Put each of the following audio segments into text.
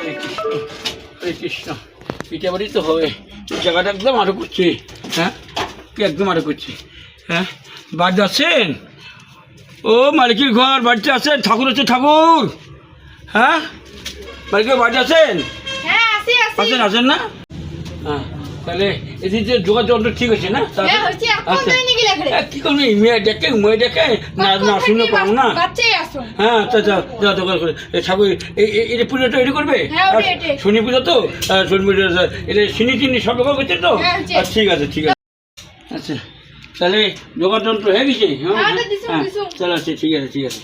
হরে কৃষ্ণ হরে কৃষ্ণ। এটা বাড়ি তো হবে? জায়গাটা একদম আরও করছে হ্যাঁ? একদম আরও করছে হ্যাঁ? বাড়িতে আছেন? ও মালিকের ঘর বাড়িতে আছেন? ঠাকুর আছে ঠাকুর হ্যাঁ? মালিকের বাড়িতে আছেন? হ্যাঁ আছেন আছেন না? হ্যাঁ। তাহলে এদিকে যে যোগাযোগ ঠিক আছে না? হ্যাঁ আচ্ছা। কি করবি? মেয়ে ডেকে মেয়ে ডেকে না না শুনে পাবো না। হ্যাঁ আচ্ছা আচ্ছা যা দোকান করে ঠাকুর এটা পুজোটা এটা করবে? হ্যাঁ, আচ্ছা। শনি পুজো তো? শনি পুজো এটা চিনি চিনি সব রকম করছে তো? হ্যাঁ, আচ্ছা, ঠিক আছে ঠিক আছে। আচ্ছা তাহলে যোগান যন্ত্র হয়ে গেছে? হ্যাঁ। চলো আচ্ছা ঠিক আছে ঠিক আছে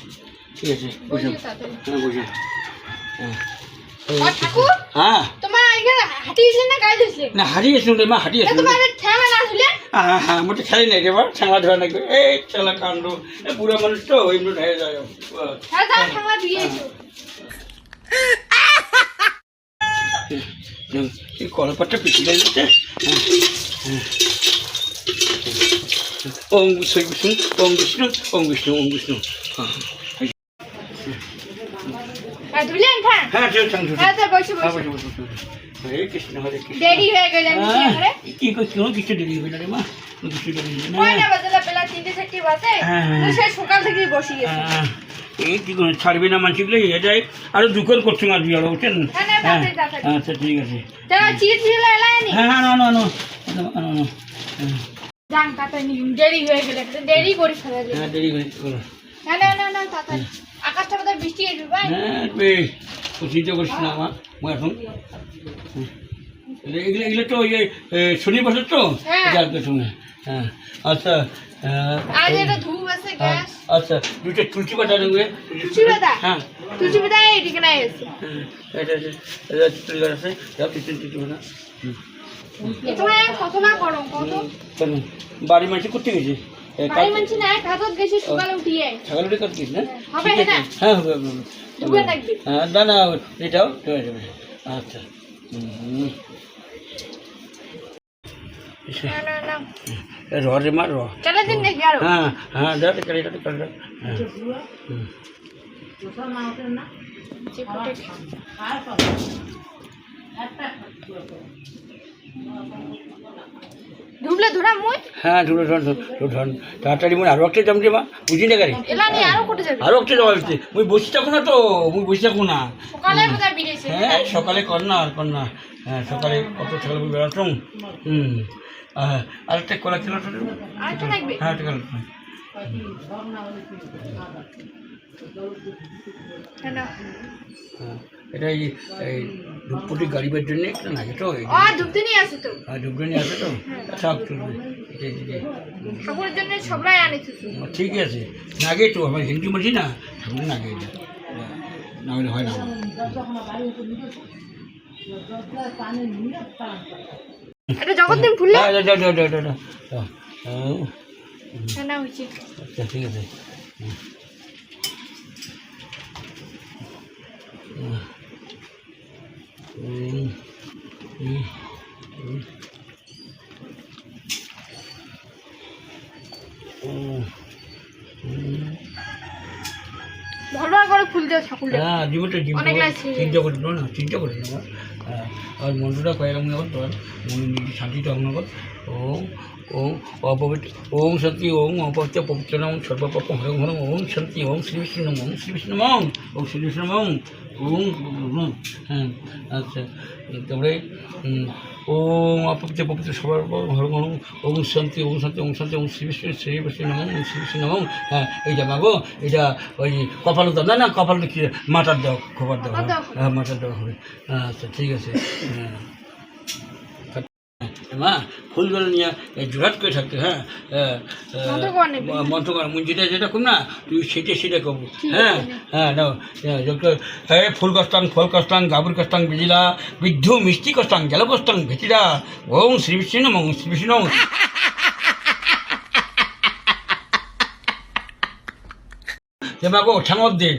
ঠিক আছে বুঝলাম। হ্যাঁ বুঝলাম হ্যাঁ। না হারিয়ে শুনলে মা হারিয়ে হ্যাঁ হ্যাঁ মোটে খেলে নাই রে এবার ঠেলা ধরা নাকি এই ঠেলা কাণ্ড এ বুড়ো মানুষ তো ওই মিনিট হয়ে যায়। হ্যাঁ কলপাটটা পিছিয়ে যাচ্ছে ওম বিষ্ণু বিষ্ণু ওম বিষ্ণু ওম বিষ্ণু ওম বিষ্ণু। হ্যাঁ বসে বসে। হরে কৃষ্ণ হরে কৃষ্ণ। দেরি হয়ে গেল আমি হ্যাঁ, কি করছি কোনো কিছু দেরি হবে না মা? কিছু দেরি হবে না কয়টা বাজে বেলা তিনটে চারটে বাজে? হ্যাঁ। তো সে সকাল থেকেই বসে গেছে। এই কি করে ছাড়বি না মানসিকলে এটাই আরও দুঃখের করছ আর দিয়ে বুঝছেন? না, হ্যাঁ তাড়াতাড়ি, তাড়াতাড়ি। আচ্ছা ঠিক আছে। হ্যাঁ হ্যাঁ না দেরি হয়ে গেলে দেরি করে হ্যাঁ দেরি করে না না না আকাশটা বোধহয় বৃষ্টি আসবে ভাই। হ্যাঁ চিন্তা করিস না আমার মই এখন। এগুলো এগুলো তো ওই শনি বছর তো? হ্যাঁ। যার পেছনে হ্যাঁ। আচ্ছা হ্যাঁ, আচ্ছা দুটো তুলসী পাতা নেবে। তুলসী পাতা? হ্যাঁ। তুলসী পাতা নাই হ্যাঁ, এটা এটা তুলসী গাছ আছে। যাও তুলসী তুলসী পাতা হুম। কত না করো কত? কেন? বাড়ি মানুষ করতে গেছে। এ, বাড়ি কাজ- মানছি না কাজত গেছি সকালে উঠিয়ে ছাগলটি কাজ গেছে না হবে ঠিক আছে। না? হ্যাঁ হবে হবে হবে। ঢুকে থাকবে হ্যাঁ না না এটাও হয়ে যাবে আচ্ছা হুম। না না না এ, র রে মা র চলে দিন নাকি আরও হ্যাঁ হ্যাঁ দাও এটা এটা এটা এটা হ্যাঁ হুম। চিপটে ধরা মুই? হ্যাঁ ধরো ধরুন ধরুন তাড়াতাড়ি মনে আরও একটা জমছে মা বুঝি না গাড়ি? এলা নি আরও কোটে যাবে আরও একটা হচ্ছে মুই বসে থাকো না তো মুই বসে থাকো না। সকালে বোধহয় বেরিয়েছে হ্যাঁ সকালে কর না আর কর না হ্যাঁ সকালে কত সকালে মুই বেড়াতাম? হুম। আহ, আরেকটা কলা ছিল তো আরেকটা লাগবে হ্যাঁ ঠিক আছে হ্যাঁ। এটা এই এই ধূপপুটি গাড়িবার জন্য একটা লাগে তো? নিয়ে আসে তো। আর ধূপগুনি আছে তো? সব চলবে ঠাকুরের জন্য ঠিকই আছে। নাগে তো আমার হিন্দু বলছি না ঠাকুর নাগে। এটা না হলে হয় না। এটা জগদ্দিন ফুললে হ্যাঁ। হ্যাঁ, ঠিক আছে। হুম। হুম। হুম। হুম। হুম। ভালো করে দেও ঠাকুরটা হ্যাঁ জীবনটা জীবন চিন্তা করি না চিন্তা করি না হ্যাঁ আর মন্ত্রটা কয়েক কর তোর নিজে শান্তিটা মনে কর ওম ওম অপবিত্র ওম শান্তি ওম অপবিত্র পবিত্র নাম সর্বপাপ হরম হরম ওম শান্তি ওম শ্রী বিষ্ণু নম ওম শ্রী বিষ্ণু ওম শ্রী বিষ্ণু ওম হ্যাঁ আচ্ছা। তারপরে ওম অপবিত্র পবিত্র সবার হরম হরম ওম শান্তি ওম শান্তি ওম শান্তি ওম শ্রী বিষ্ণু শ্রী বিষ্ণু নম ওম শ্রী বিষ্ণু নম। হ্যাঁ এইটা মাগো এটা ওই কপাল দাও না না কপাল কি মাথার দাও খবর দাও হ্যাঁ মাথার দেওয়া হবে। আচ্ছা ঠিক আছে। হ্যাঁ। মা ফুলগুলো নিয়ে এই করে থাকতে হ্যাঁ মন্ত্র কর যেটা যেটা কর না তুই সেটা সেটা করব হ্যাঁ হ্যাঁ নাও হ্যাঁ, ফুল কষ্টাং ফল কষ্টাং গাবুর কষ্টাং বিজিলা বিদ্ধু মিষ্টি কষ্টাং জল কষ্টাং ভেচিরা ওম শ্রী বিষ্ণু শ্রী বিষ্ণু যে মাগো দে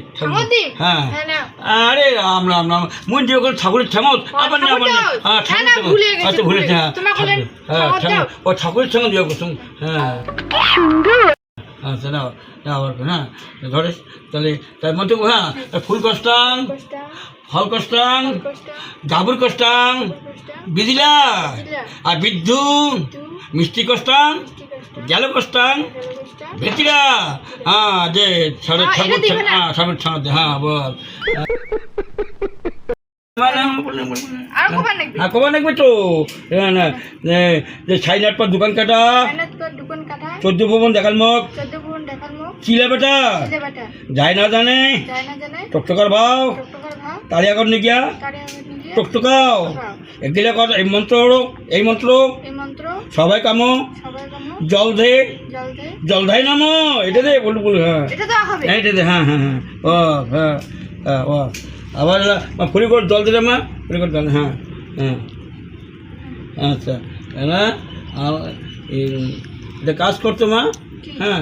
হ্যাঁ। হ্যাঁ আরে রাম রাম রাম। মন দিয়ে ওখানে ঠাকুরের ঠেঙত আবার না আবার না। হ্যাঁ হ্যাঁ, ঠাকুর না, ভুলে গেছি, আচ্ছা ভুলে হ্যাঁ হ্যাঁ ও ঠাকুরের ঠেঙত দিয়ে হ্যাঁ। আচ্ছা আবার হ্যাঁ। ধরে তাহলে তার মধ্যে হ্যাঁ। ফুল কষ্টাং হল কষ্টাং কষ্ট কষ্টাং বিদিলা আর বিদ্যু মিষ্টি কষ্টাং গেল কষ্টাং কষ্ট ভেতিরা হ্যাঁ যে সাড়ে হ্যাঁ, এটা ছাগল দিবে হ্যাঁ হ্যাঁ বল। হ্যাঁ লাগবে তো। হ্যাঁ, পর দোকান কাটা। চোদ্দ ভবন দেখাল মুখ। চিলে বেটা। যায় না জানে। টকটকার ভাও। তালিয়া কর নিকিয়া। টকটকাও। এগুলা কথা এই মন্ত্র। এই মন্ত্র। সবাই কামো। জল দে জল দে জল ধাই নামো এটা দে বলু বলু হ্যাঁ। হ্যাঁ এটা দে হ্যাঁ হ্যাঁ হ্যাঁ। ও হ্যাঁ হ্যাঁ ও। আবার করে জল দিলে মা করে জল হ্যাঁ হ্যাঁ। আচ্ছা না এটা কাজ করতো মা হ্যাঁ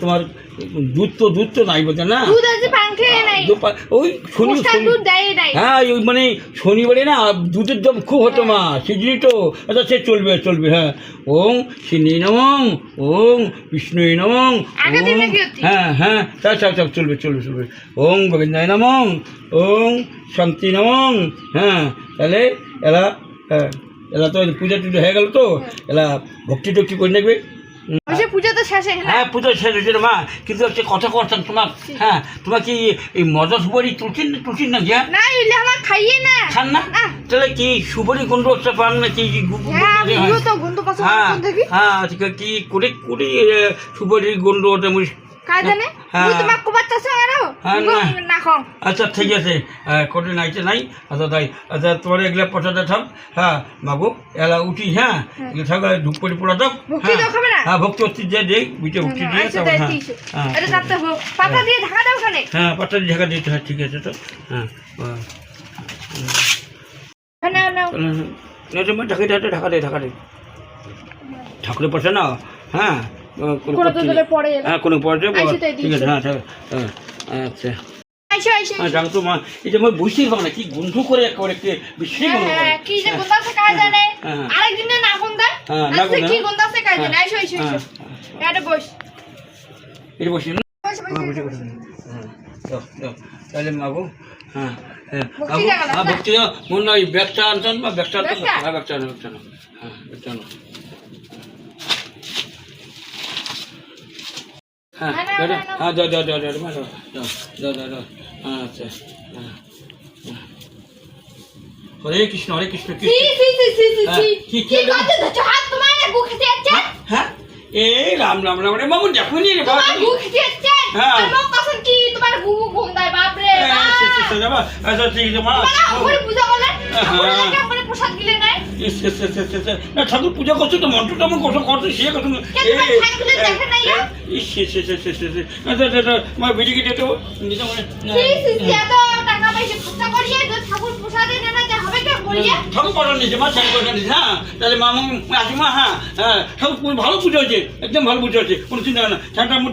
তোমার দুধ তো দুধ তো নাই বলছে না? দুধ আছে ওই শনি শনি হ্যাঁ ওই মানে শনিবারে না দুধের দাম খুব হতো মা সিজনি তো আচ্ছা সে চলবে চলবে হ্যাঁ। ওং শ্রী নমং ওং বিষ্ণু নমং হ্যাঁ হ্যাঁ সব সব সব চলবে চলবে চলবে। ওং গোবিন্দায় নমং ওং শান্তি নমং হ্যাঁ তাহলে এরা হ্যাঁ এরা তো পূজা টুজা হয়ে গেল তো এরা ভক্তি টক্তি করে নেবে হ্যাঁ পুজো শেষ হয়েছে মা। কিন্তু হচ্ছে কথা করতাম তোমার হ্যাঁ তোমার কি এই মজা সুপারি তুলছেন তুলছেন না হ্যাঁ? না ইলে আমার খাইয়ে না। খান না? তাহলে কি সুপারি গন্ধ একটা পান না কি হ্যাঁ হয়? হ্যাঁ আজকে কি করে করে সুপারির গন্ধ ওটা কাজ জানে? হ্যাঁ। তুই তোমার কোবার চাষ আরও হ্যাঁ, না। না খাও আচ্ছা ঠিক আছে। হ্যাঁ, কোটে নাই। আচ্ছা তাই আচ্ছা তোমার এগুলা পচাতে থাক হ্যাঁ এলা উঠি হ্যাঁ। এগুলো থাক ধূপ করে পড়া ভক্তি হ্যাঁ। হ্যাঁ ভক্তি দিয়ে দেই বুঝে ভক্তি দিয়ে আচ্ছা হ্যাঁ। হ্যাঁ পাতা দিয়ে ঢাকা দাও ওখানে হ্যাঁ পাটা ঢাকা দিতে হয় ঠিক আছে তো। হ্যাঁ হ্যাঁ হ্যাঁ, নাও ঢাকা দে ঢাকা দে ঢাকা দে ঠাকুরের পাশে না? হ্যাঁ। কোনো। পরে হ্যাঁ কোনো ঠিক আছে হ্যাঁ হ্যাঁ আচ্ছা। মা বুঝতেই না কি করে একেবারে কে বিশ্রী গন্ধ করে? হ্যাঁ, কি যে গন্ধ আছে কাজ জানে? হ্যাঁ। আরেকদিন না গন্ধ হ্যাঁ, না আজকে কি গন্ধ আছে কাজ জানে? হ্যাঁ, আইসো আইসো হ্যাঁ, আইসো। এটা বস। এটা বসি না বস বস, হ্যাঁ বস বসে। বসে হ্যাঁ দাও, দাও। তাহলে মাগো হ্যাঁ হ্যাঁ। ভক্তি মাগো, জাগালো, হ্যাঁ না? ভক্তি দাও। মনে নয় ব্যাগটা আনতেন বা ব্যাগটা আনতেন ব্যাগটা? হ্যাঁ ব্যাগটা আনো ব্যাগটা আনো হ্যাঁ ব্যাগটা আনো হ্যাঁ। হ্যাঁ দাও দাও দাও দাও মা, দাও দাও দাও দাও দাও আচ্ছা। হরে কৃষ্ণ হরে কৃষ্ণ হ্যাঁ, হ্যাঁ এই রাম রাম রাম রে মামু দেখো নি রে বাবা হ্যাঁ। কি? তোমার বাপ রে হ্যাঁ, আচ্ছা, আচ্ছা, যাবা। আচ্ছা, ঠিক আছে, মা। ঘরে পূজা করলে? হ্যাঁ। প্রসাদ নাই ঠাকুর পূজা করছ তো মন্ত্রটা আমার কত করছ। সে কত ইস ইস ইস ইস ইস, ইস। আচ্ছা, আচ্ছা, আচ্ছা, মা বেরিয়ে গেছে তো নিতে মানে সি সি সি এত টাকা পয়সা খরচা করিয়ে তো ঠাকুর প্রসাদে নেনা যা হবে কে বলিয়ে ঠাকুর পাঠা নিয়েছে মা ঠাকুর পাঠা নিয়েছে হ্যাঁ। তাহলে মামু আসিমা হ্যাঁ হ্যাঁ। ঠাকুর ভালো পুজো একদম ভালো পুজো কোনো চিন্তা না। আমি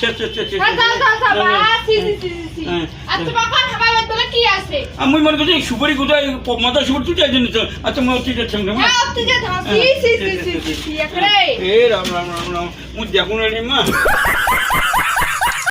শেষ শেষ শেষ শেষ সি সি সি সি। কি আছে? আমি মনে করছি সুপারি কোথায় মাথা সুপারি তুই যাই জন্য আচ্ছা মনে হচ্ছে যাচ্ছে না হ্যাঁ অতি যে দাও C C C C C একরে এ রাম রাম রাম রাম মু দেখুন মা